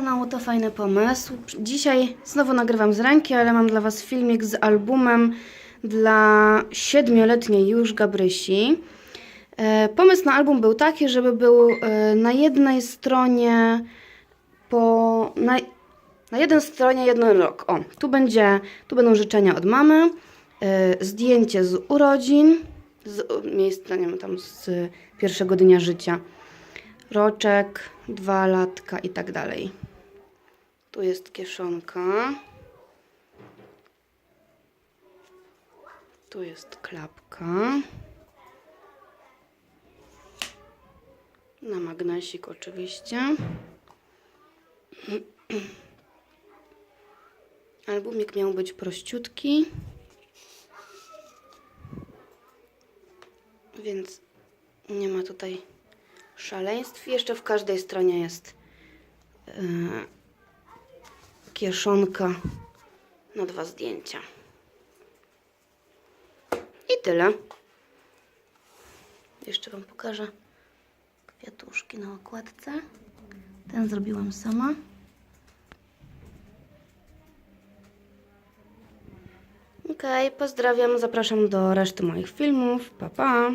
kanału to fajny pomysł. Dzisiaj znowu nagrywam z ręki, ale mam dla Was filmik z albumem dla siedmioletniej już Gabrysi. E, Pomysł na album był taki, żeby był e, na jednej stronie po... Na, na jednej stronie jeden rok. O, tu, będzie, tu będą życzenia od mamy, e, zdjęcie z urodzin, z miejsca, nie wiem, tam z pierwszego dnia życia, roczek, dwa latka i tak dalej. Tu jest kieszonka. Tu jest klapka. Na magnesik oczywiście. Albumik miał być prościutki. Więc nie ma tutaj szaleństw. Jeszcze w każdej stronie jest e, kieszonka na dwa zdjęcia. I tyle. Jeszcze Wam pokażę kwiatuszki na okładce. Ten zrobiłam sama. Okej, pozdrawiam, zapraszam do reszty moich filmów. Pa, pa!